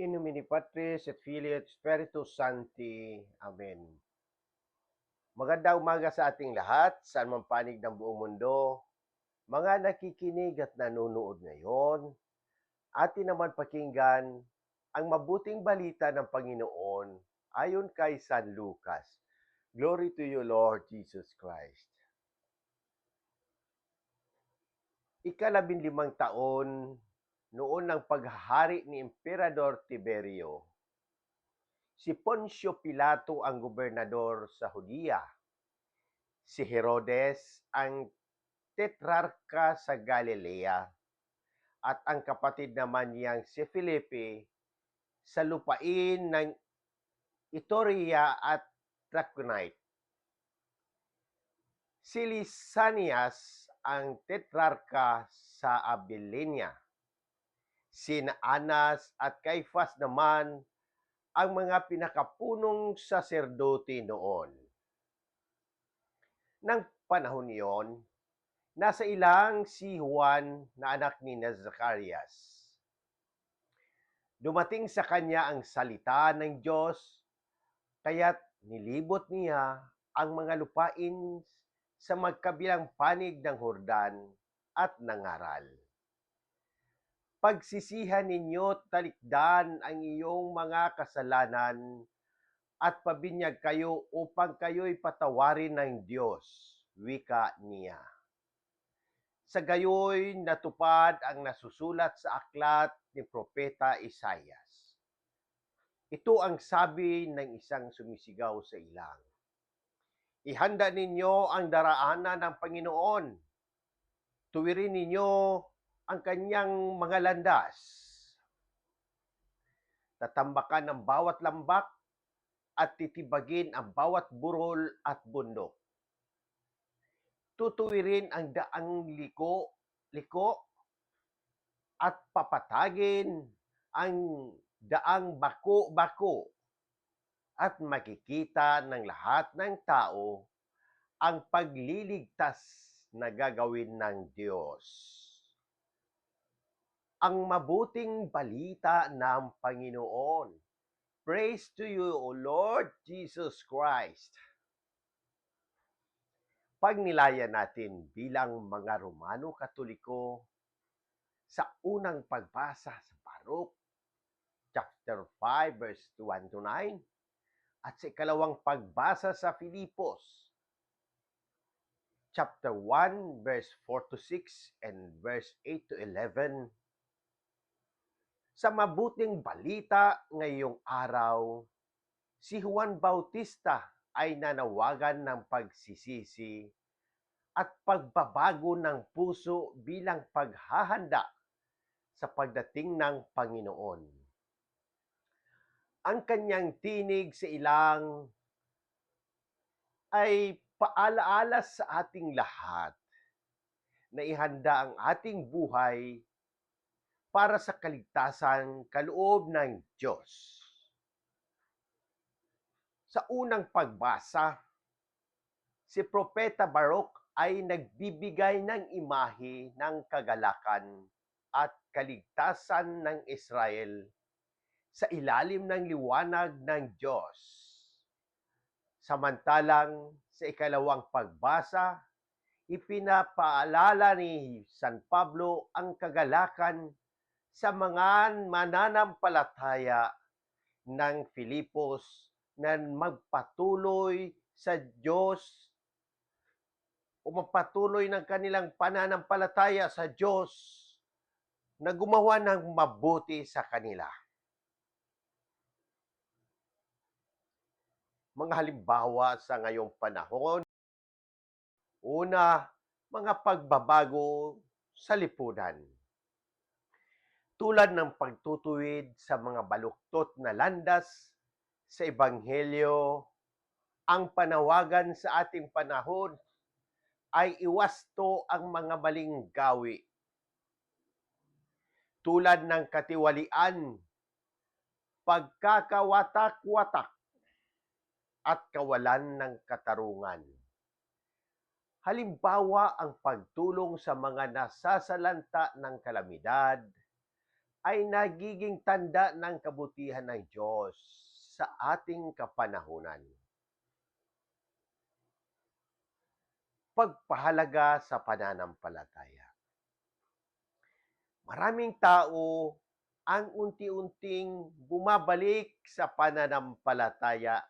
In nomine Patris et Filii et Spiritus Sancti. Amen. Magandang umaga sa ating lahat, saan man panig ng buong mundo. Mga nakikinig at nanonood ngayon, atin naman pakinggan ang mabuting balita ng Panginoon ayon kay San Lucas. Glory to you, Lord Jesus Christ. Ikalabing limang taon noon ng paghahari ni Emperador Tiberio. Si Poncio Pilato ang gobernador sa Hudiya. Si Herodes ang tetrarka sa Galilea. At ang kapatid naman niyang si Felipe sa lupain ng Itoria at Trachonite. Si Lysanias ang tetrarka sa Abilinia sina Anas at Caifas naman ang mga pinakapunong saserdote noon. Nang panahon niyon, nasa ilang si Juan na anak ni Zacarias. Dumating sa kanya ang salita ng Diyos, kaya't nilibot niya ang mga lupain sa magkabilang panig ng Hordan at nangaral pagsisihan ninyo talikdan ang iyong mga kasalanan at pabinyag kayo upang kayo'y patawarin ng Diyos, wika niya. Sa gayoy natupad ang nasusulat sa aklat ni Propeta Isayas. Ito ang sabi ng isang sumisigaw sa ilang. Ihanda ninyo ang daraanan ng Panginoon. Tuwirin ninyo ang kanyang mga landas. Tatambakan ang bawat lambak at titibagin ang bawat burol at bundok. Tutuwirin ang daang liko, liko at papatagin ang daang bako-bako at makikita ng lahat ng tao ang pagliligtas na gagawin ng Diyos ang mabuting balita ng Panginoon. Praise to you, O Lord Jesus Christ. Pagnilaya natin bilang mga Romano Katoliko sa unang pagbasa sa Baruch, chapter 5, verse 1 to 9, at sa ikalawang pagbasa sa Filipos, chapter 1, verse 4 to 6, and verse 8 to 11, sa mabuting balita ngayong araw, si Juan Bautista ay nanawagan ng pagsisisi at pagbabago ng puso bilang paghahanda sa pagdating ng Panginoon. Ang kanyang tinig sa ilang ay paalaala sa ating lahat na ihanda ang ating buhay para sa kaligtasan kaloob ng Diyos. Sa unang pagbasa, si Propeta Baruch ay nagbibigay ng imahe ng kagalakan at kaligtasan ng Israel sa ilalim ng liwanag ng Diyos. Samantalang sa ikalawang pagbasa, ipinapaalala ni San Pablo ang kagalakan sa mga mananampalataya ng Filipos na magpatuloy sa Diyos o magpatuloy ng kanilang pananampalataya sa Diyos na gumawa ng mabuti sa kanila. Mga halimbawa sa ngayong panahon, una, mga pagbabago sa lipunan tulad ng pagtutuwid sa mga baluktot na landas sa Ebanghelyo, ang panawagan sa ating panahon ay iwasto ang mga maling gawi. Tulad ng katiwalian, pagkakawatak-watak, at kawalan ng katarungan. Halimbawa ang pagtulong sa mga nasasalanta ng kalamidad, ay nagiging tanda ng kabutihan ng Diyos sa ating kapanahunan. Pagpahalaga sa pananampalataya. Maraming tao ang unti-unting bumabalik sa pananampalataya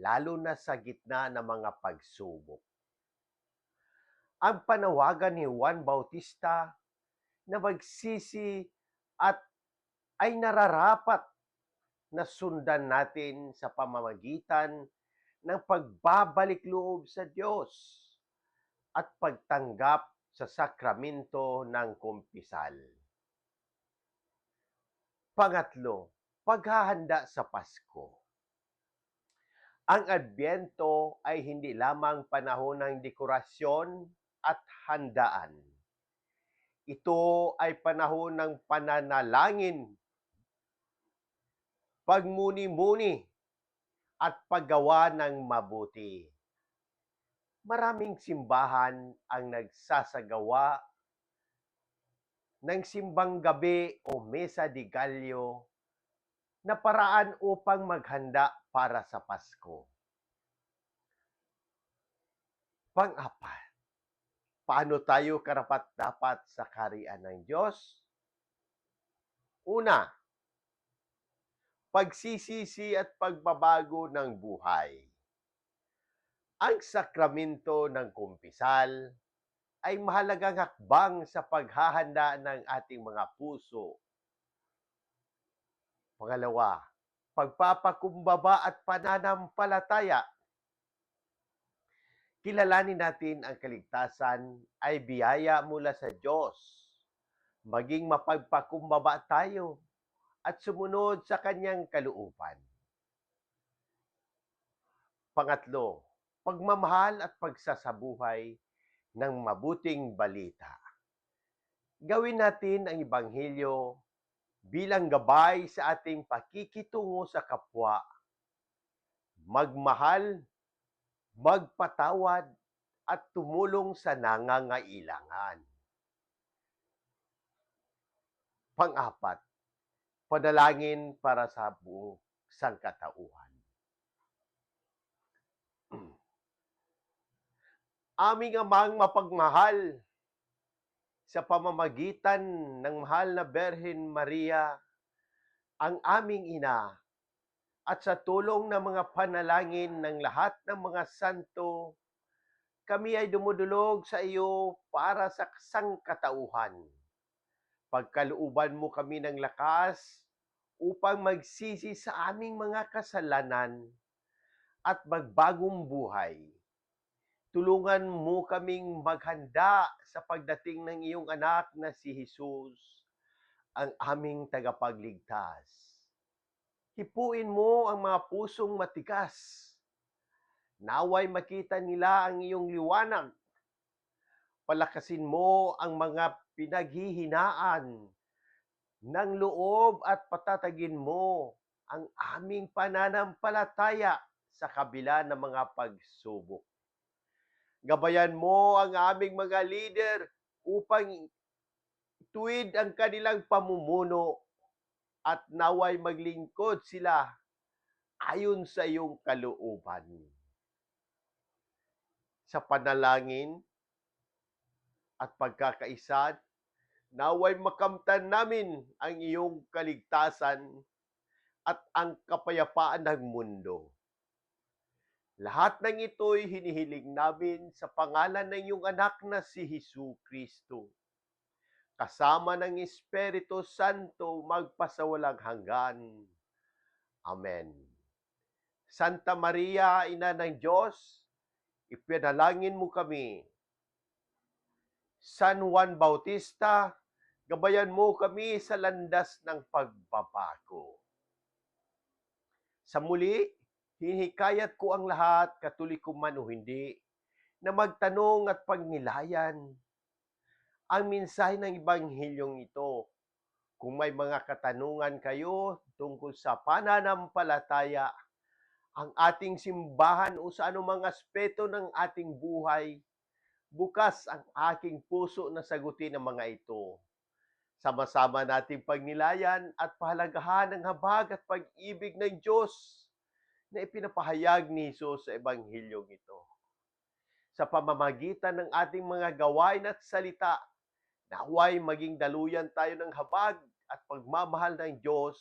lalo na sa gitna ng mga pagsubok. Ang panawagan ni Juan Bautista na magsisi at ay nararapat na sundan natin sa pamamagitan ng pagbabalik loob sa Diyos at pagtanggap sa sakramento ng kumpisal. Pangatlo, paghahanda sa Pasko. Ang Adbyento ay hindi lamang panahon ng dekorasyon at handaan. Ito ay panahon ng pananalangin, pagmuni-muni, at paggawa ng mabuti. Maraming simbahan ang nagsasagawa ng simbang gabi o mesa di gallo na paraan upang maghanda para sa Pasko. Pang-apat, paano tayo karapat-dapat sa karian ng Diyos? Una, pagsisisi at pagbabago ng buhay. Ang sakramento ng kumpisal ay mahalagang hakbang sa paghahanda ng ating mga puso. Pangalawa, pagpapakumbaba at pananampalataya. Kilalanin natin ang kaligtasan ay biyaya mula sa Diyos. Maging mapagpakumbaba tayo at sumunod sa kanyang kalooban. Pangatlo, pagmamahal at pagsasabuhay ng mabuting balita. Gawin natin ang Ibanghilyo bilang gabay sa ating pakikitungo sa kapwa. Magmahal, magpatawad, at tumulong sa nangangailangan. Pang-apat, panalangin para sa buong sangkatauhan. Aming amang mapagmahal, sa pamamagitan ng mahal na Berhen Maria, ang aming ina, at sa tulong ng mga panalangin ng lahat ng mga santo, kami ay dumudulog sa iyo para sa sangkatauhan. Pagkalooban mo kami ng lakas upang magsisi sa aming mga kasalanan at magbagong buhay tulungan mo kaming maghanda sa pagdating ng iyong anak na si Jesus, ang aming tagapagligtas. Hipuin mo ang mga pusong matigas. Naway makita nila ang iyong liwanag. Palakasin mo ang mga pinaghihinaan ng loob at patatagin mo ang aming pananampalataya sa kabila ng mga pagsubok. Gabayan mo ang aming mga leader upang tuwid ang kanilang pamumuno at naway maglingkod sila ayon sa iyong kalooban. Sa panalangin at pagkakaisa, naway makamtan namin ang iyong kaligtasan at ang kapayapaan ng mundo lahat ng ito'y hinihiling namin sa pangalan ng iyong anak na si Hesu Kristo. Kasama ng Espiritu Santo magpasawalang hanggan. Amen. Santa Maria, Ina ng Diyos, ipinalangin mo kami. San Juan Bautista, gabayan mo kami sa landas ng pagbabago. Sa muli, Hinihikayat ko ang lahat, katoliko man o hindi, na magtanong at pagnilayan ang mensahe ng Ebanghilyong ito. Kung may mga katanungan kayo tungkol sa pananampalataya, ang ating simbahan o sa anumang aspeto ng ating buhay, bukas ang aking puso na sagutin ang mga ito. Sama-sama nating pagnilayan at pahalagahan ang habag at pag-ibig ng Diyos na ipinapahayag ni Jesus sa Ebanghilyong ito. Sa pamamagitan ng ating mga gawain at salita, naway maging daluyan tayo ng habag at pagmamahal ng Diyos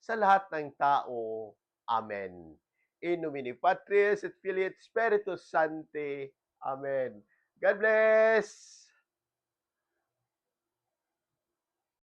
sa lahat ng tao. Amen. In nomine Patris et Filii et Spiritus Sancti. Amen. God bless!